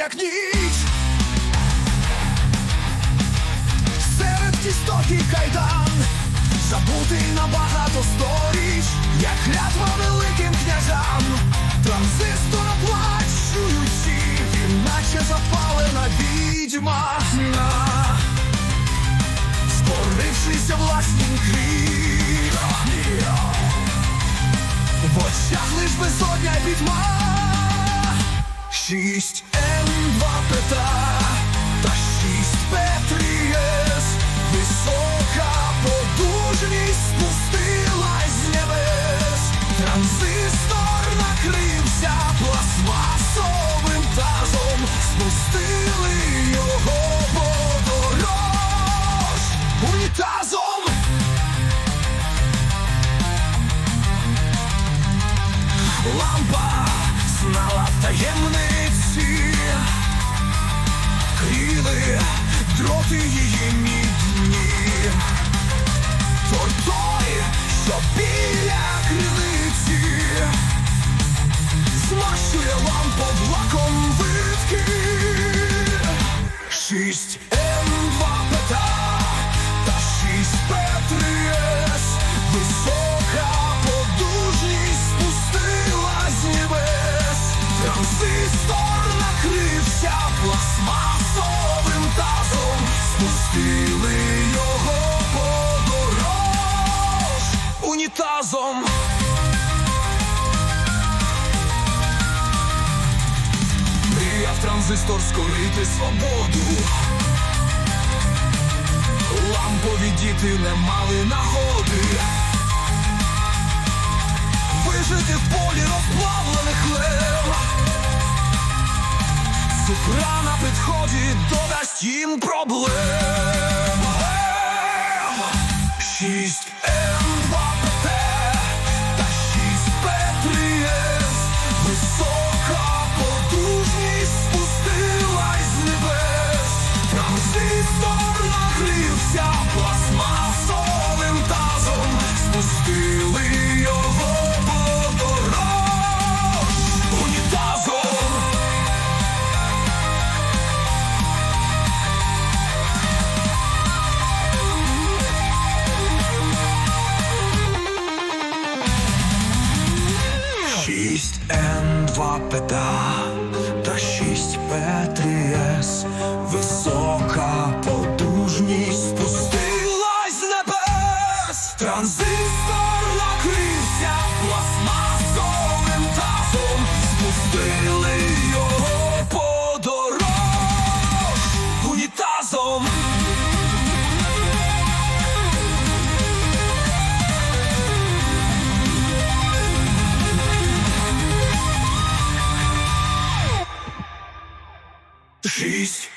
як ніч, серед кісток кайдан, забутий на багато сторіч, як клятва великим княжам, транзистора плачуючи, іначе запалена відьма, Скорившися власним крім В очах лиш безодня відьма Шість М2 пета та шість Петрієс. Висока подужність спустилась з небес. Транзистор накрився пластмасовим тазом. Спустили його подорож унітазом. Лампа знала таємниці, кріли дроти її мідні, Тортой, що біля криниці, змащує лампу блаком витки. Шість Транзистор накрився пластмасовим тазом. Спустили його подорож унітазом. Мріяв транзистор скорити свободу. Лампові діти не мали нагоди. Вижити в полі розплавлених лев Цукра на підході додасть їм проблем. Шість Н2 та шість ПТС, Висока потужність спустилась з небес. Транзистор накрився Шість.